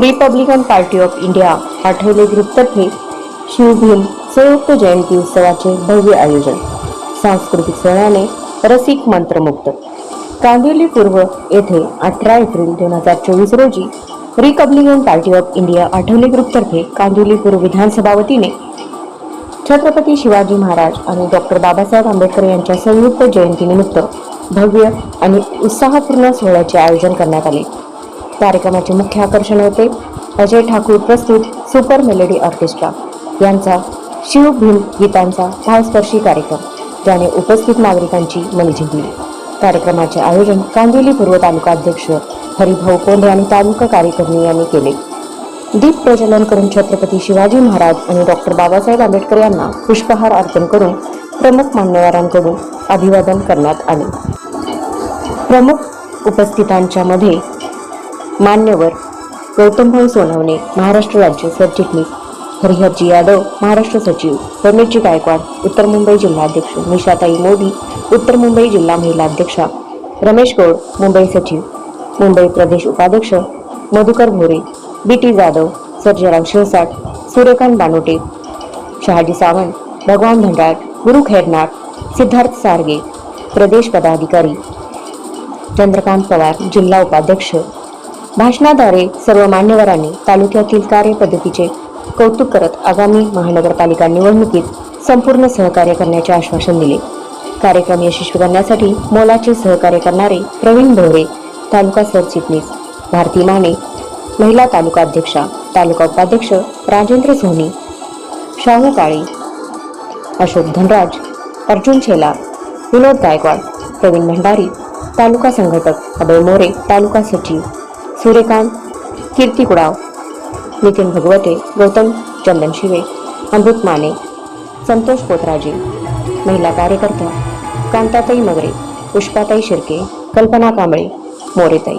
Republican party of India Athawale ग्रुपतर्फे Shivbhim संयुक्त जयंती उत्सवाचे भव्य आयोजन. सांस्कृतिक सोहळ्याने रसिक मंत्रमुक्त कांदिवली पूर्व येथे अठरा एप्रिल दोन हजार चोवीस रोजी Republican party of India Athawale ग्रुपतर्फे Kandivali पूर्व विधानसभा वतीने. छत्रपती शिवाजी महाराज आणि डॉक्टर बाबासाहेब आंबेडकर यांच्या संयुक्त जयंतीनिमित्त भव्य आणि उत्साहपूर्ण सोहळ्याचे आयोजन करण्यात आले. कार्यक्रमाचे मुख्य आकर्षण होते. अजय ठाकूर प्रस्तुत सुपर मेलोडी ऑर्केस्ट्रा. यांचा शिव भीम गीतांचा भावस्पर्शी कार्यक्रम. ज्याने उपस्थित नागरिकांची मने जिंकली. कार्यक्रमाचे आयोजन कांदिवली पूर्व तालुका अध्यक्ष हरिभाऊ कोंढे आणि तालुका कार्यकारिणी यांनी केले. दीप प्रज्वलन करून छत्रपती शिवाजी महाराज आणि डॉक्टर बाबासाहेब आंबेडकर यांना पुष्पहार अर्पण करून प्रमुख मान्यवरांकडून अभिवादन करण्यात आले. प्रमुख उपस्थितांच्या मध्ये मान्यवर गौतमभाऊ सोनवणे महाराष्ट्र राज्य सरचिटणीस हरिहरजी यादव महाराष्ट्र सचिव. रमेशजी गायकवाड उत्तर मुंबई जिल्हाध्यक्ष निशाताई मोदी उत्तर मुंबई जिल्हा महिला अध्यक्षा. रमेश गौड मुंबई सचिव. मुंबई प्रदेश उपाध्यक्ष. मधुकर भोरे बी टी जाधव सर्जराव शिरसाट सूर्यकांत बानोटे शहाजी सावंत भगवान भंडार गुरु खैरनाथ सिद्धार्थ सारगे प्रदेश पदाधिकारी. चंद्रकांत पवार जिल्हा उपाध्यक्ष. भाषणाद्वारे सर्व मान्यवरांनी तालुक्यातील कार्यपद्धतीचे कौतुक करत आगामी महानगरपालिका निवडणुकीत संपूर्ण सहकार्य करण्याचे आश्वासन दिले. कार्यक्रम यशस्वी करण्यासाठी मोलाचे सहकार्य करणारे प्रवीण भोरे तालुका सरचिटणीस भारती माने महिला तालुका अध्यक्षा तालुका उपाध्यक्ष राजेंद्र सोनी शाहू काळे अशोक धनराज अर्जुन छेला विनोद गायकवाड प्रवीण भंडारी तालुका संघटक अभय मोरे तालुका सचिव सूर्यकांत कीर्ती कुडाव नितीन भगवते गौतम चंदन शिवे अमृत माने संतोष पोतराजी महिला कार्यकर्ता कांताताई मगरे पुष्पाताई शिर्के कल्पना कांबळे मोरेताई.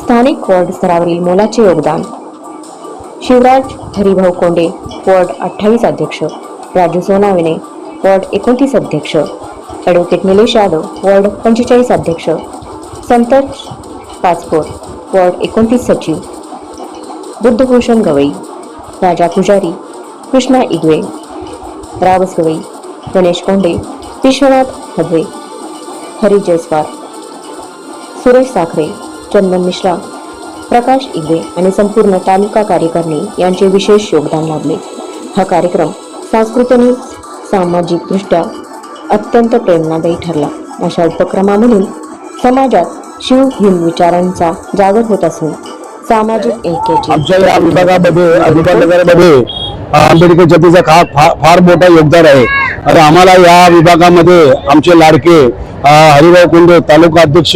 स्थानिक वॉर्ड स्तरावरील मोलाचे योगदान. शिवराज हरिभाऊ कोंडे वॉर्ड अठ्ठावीस अध्यक्ष. राजू सोनाविने वॉर्ड एकोणतीस अध्यक्ष. ॲडव्होकेट निलेश यादव वॉर्ड पंचेचाळीस अध्यक्ष. संतोष पाचपोर वॉर्ड एकोणतीस सचिव बुद्धभूषण गवई राजा पुजारी कृष्णा इगवे रावस गवई गणेश कोंडे विश्वनाथ हदवे हरी जयस्वार सुरेश साखरे चंदन मिश्रा प्रकाश इगवे आणि संपूर्ण तालुका कार्यकारिणी यांचे विशेष योगदान लाभले. हा कार्यक्रम सांस्कृतिक सामाजिकदृष्ट्या अत्यंत प्रेरणादायी ठरला. अशा उपक्रमामधून समाजात शिव हिंद विचारांचा जागर होत असून सामाजिक ऐक्याची आमच्या या विभागामध्ये अहमदनगरमध्ये आंबेडकर जनतेचा खा फा- फार मोठा योगदान आहे. आणि आम्हाला या विभागामध्ये आमचे लाडके हरिभाऊ कुंडे तालुका अध्यक्ष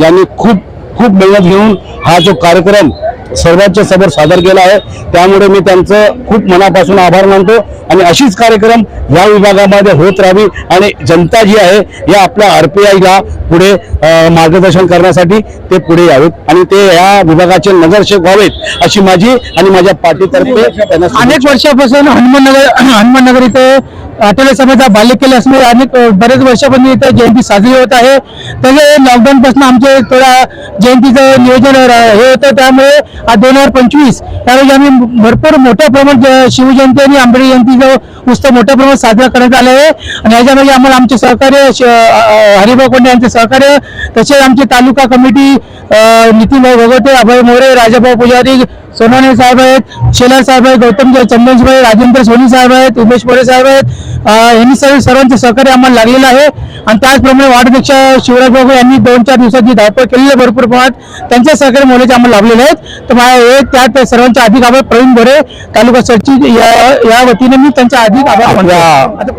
यांनी खूप खूप मेहनत घेऊन हा जो कार्यक्रम सर्वांच्या समोर सादर केला आहे. त्यामुळे मी त्यांचं खूप मनापासून आभार मानतो आणि अशीच कार्यक्रम या विभागामध्ये होत राहावी आणि जनता जी आहे या आपल्या आरपीआयला पुढे अ, मार्गदर्शन करण्यासाठी ते पुढे यावेत. आणि ते या विभागाचे नगरसेवक व्हावेत अशी माझी आणि माझ्या पार्टीतर्फे अनेक वर्षापासून हनुमाननगर हनुमाननगर इथे आठवले समाजा बाल्य केले असणे अनेक बरेच वर्षापासून इथे जयंती साजरी होत आहे. तसे लॉकडाऊन पासून आमचे थोडा जयंतीचं नियोजन रा- हे होतं. त्यामुळे आज दोन हजार पंचवीस त्यावेळी आम्ही भरपूर मोठ्या प्रमाणात शिवजयंती आणि आंबेडकर जयंतीचा उत्सव मोठ्या प्रमाणात साजरा करण्यात आला आहे. आणि याच्यामध्ये आम्हाला आमचे सहकार्य श- हरिभाऊ कोंडे यांचे सहकार्य तसेच आमचे तालुका कमिटी नितीन नितीनभाऊ भगवते अभय मोरे राजाभाऊ पुजारी सोनाने साहेब आहेत शेलार साहेब आहेत गौतम चंदन राजेंद्र सोनी साहेब आहेत उमेश मोरे साहेब आहेत यांनी सर्व सर्वांचे सहकार्य आम्हाला लागलेलं आहे. आणि त्याचप्रमाणे वार्डाध्यक्ष शिवराज बाबू यांनी दोन चार दिवसाची धावपळ केलेली आहे भरपूर प्रमाणात त्यांचे सहकार्य मोलाचे आम्हाला लाभलेले आहेत. तर मला हे त्यात सर्वांचे अधिक आभार. प्रवीण बोरे तालुका सरची या वतीने मी त्यांचा अधिक आभार मानतो.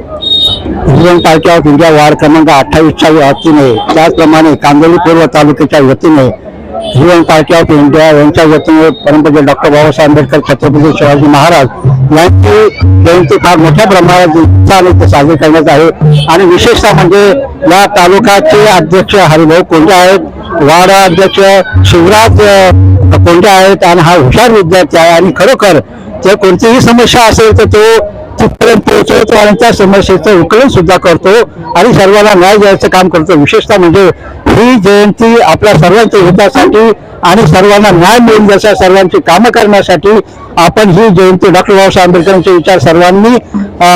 पार्टी ऑफ इंडिया वार्ड क्रमांक अठ्ठावीसच्या वतीने त्याचप्रमाणे कांदोली पूर्व तालुक्याच्या वतीने रिजन पार्टी ऑफ इंडिया यांच्या वतीने परमपूज्य डॉक्टर बाबासाहेब आंबेडकर छत्रपती शिवाजी महाराज यांची जयंती फार मोठ्या प्रमाणात उत्साहाने ते साजरी करण्यात आहे. आणि विशेषतः म्हणजे या तालुकाचे अध्यक्ष हरिभाऊ कोंडे आहेत. वार्ड अध्यक्ष शिवराज कोंडे आहेत. आणि हा हुशार विद्यार्थी आहे. आणि खरोखर जर कोणतीही समस्या असेल तर तो तिथपर्यंत पोहोचवतो आणि त्या समस्येचं उकलन सुद्धा करतो आणि सर्वांना न्याय द्यायचं काम करतो. विशेषतः म्हणजे ही जयंती आपल्या सर्वांच्या हितासाठी आणि सर्वांना न्याय मिळून द्यायचा सर्वांची कामं करण्यासाठी आपण ही जयंती डॉक्टर बाबासाहेब आंबेडकरांचे विचार सर्वांनी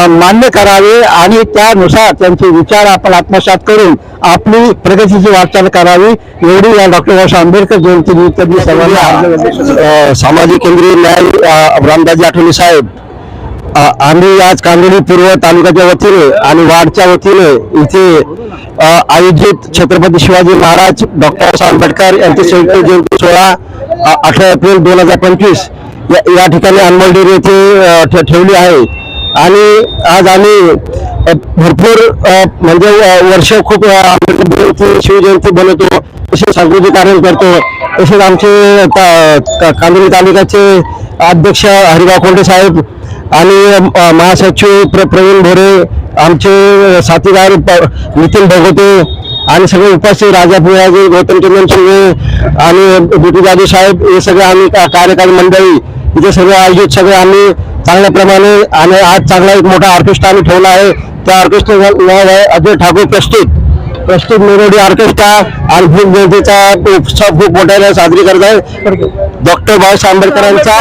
मान्य करावे आणि त्यानुसार त्यांचे विचार आपण आत्मसात करून आपली प्रगतीची वाटचाल करावी एवढी या डॉक्टर बाबासाहेब आंबेडकर जयंती निमित्त मी सर्वांना सामाजिक केंद्रीय न्याय रामदासजी आठवले साहेब आम्ही आज कांदिवली पूर्व तालुक्याच्या वतीने आणि वाडच्या वतीने इथे आयोजित छत्रपती शिवाजी महाराज डॉक्टर बाबासाहेब आंबेडकर यांची संयुक्त जयंती सोहळा अठरा एप्रिल दोन हजार पंचवीस या या ठिकाणी अनमोल डेअरी येथे ठेवली आहे. आणि आज आम्ही भरपूर म्हणजे वर्ष खूप आंबेडकर जयंती शिवजयंती बनवतो तसेच सांस्कृतिक कार्य करतो तसेच आमचे का- कांदिवली तालुक्याचे अध्यक्ष हरिभाव कोंडे साहेब आणि महासचिव प्र प्रवीण भोरे आमचे साथीदार प- नितीन भगवते आणि सगळे उपस्थित राजा पुराजी गौतम चंदन शिंदे आणि बिटू जाधव साहेब हे सगळे आम्ही कार्यकारी मंडळी. इथे सगळे आयोजित सगळे आम्ही चांगल्या प्रमाणे आणि आज चांगला एक मोठा ऑर्केस्ट्रा आम्ही ठेवला आहे. त्या ऑर्केस्ट्रा आहे अजय ठाकूर प्रस्तुत. प्रस्तुत मेलोडी ऑर्केस्ट्रा आणि भीम जयंतीचा उत्सव खूप मोठ्याने साजरी करत आहे. डॉक्टर बाबासाहेब आंबेडकरांचा.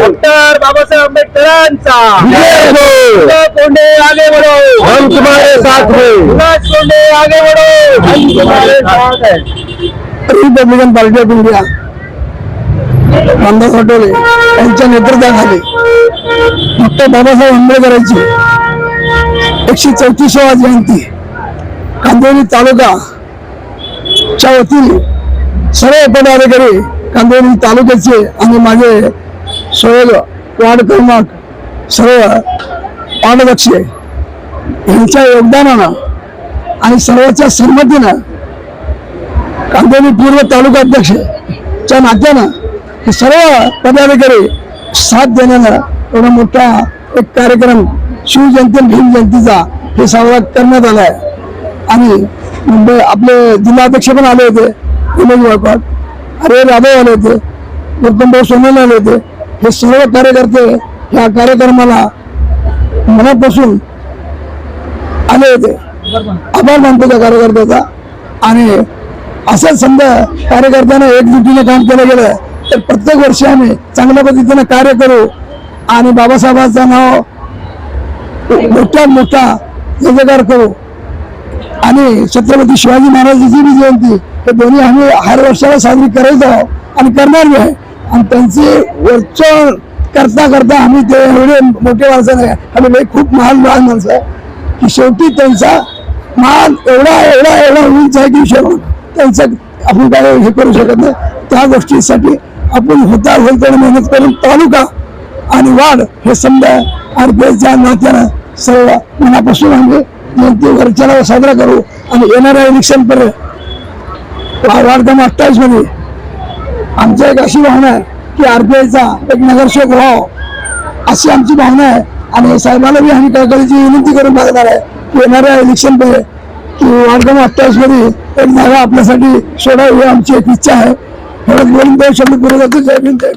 डॉक्टर बाबासाहेब आंबेडकरांचा. विजय असो. कोंडे आगे बढो हम तुम्हारे साथ हैं. सुभाष कोंडे आगे बढो हम तुम्हारे साथ हैं Republican party of India Ramdas Athawale यांच्या नेतृत्वाखाली. डॉक्टर बाबासाहेब आंबेडकरांची एकशे चौतीसावा जयंती. कांदिवली तालुका च्या वतीने सर्व पदाधिकारी कांदिवली तालुक्याचे आणि माझे सर्व वार्ड क्रमांक सर्व वार्डध्यक्ष यांच्या योगदानानं आणि सर्वांच्या संमतीनं कांदिवली पूर्व तालुका अध्यक्ष च्या नात्यानं हे सर्व पदाधिकारी साथ देण्यानं एवढा मोठा एक कार्यक्रम शिवजयंती भीम जयंतीचा हे साजरा करण्यात आला आहे. आणि मुंबई आपले जिल्हाध्यक्ष पण आले होते विनोद गायकवाड अरे यादव आले होते गौतमभाऊ सोनल आले होते. हे सर्व कार्यकर्ते या कार्यक्रमाला मनापासून आले होते. आभार मानतो त्या कार्यकर्त्याचा. आणि असंच समजा कार्यकर्त्यांना एकजुटीने काम केलं गेलं तर प्रत्येक वर्षी आम्ही चांगल्या पद्धतीने कार्य करू. आणि बाबासाहेबांचं नाव मोठ्यात मोठा जगार करू. आणि छत्रपती शिवाजी महाराजांची बी जयंती हे दोन्ही आम्ही हर वर्षाला साजरी करायचो आहोत आणि करणार बी आहे. आणि त्यांचे वरचं करता करता आम्ही ते एवढे मोठे माणसं नाही. आम्ही लई खूप महान महान माणसं आहे. की शेवटी त्यांचा मान एवढा एवढा एवढा उंच आहे की शेवट त्यांचं आपण काय हे करू शकत नाही. त्या गोष्टीसाठी आपण होता होईल तेवढं मेहनत करून तालुका आणि वाढ हे समजा आरपीएसच्या नात्यानं सर्व मनापासून आम्ही जयंती वरच्याला साजरा करू. आणि येणाऱ्या इलेक्शन पर्यंत वार्ड क्रमांक अठ्ठावीसमध्ये आमची एक अशी भावना आहे की आरपीआयचा एक नगरसेवक व्हावं अशी आमची भावना आहे. आणि साहेबाला बी आम्ही कळकळीची विनंती करून मागणार आहे की येणाऱ्या इलेक्शनमध्ये की वार्ड क्रमांक अठ्ठावीसमध्ये एक जागा आपल्यासाठी सोडावी ही आमची एक इच्छा आहे. एवढं बोलून दोन शब्द पुढे जातो. जय भीम जय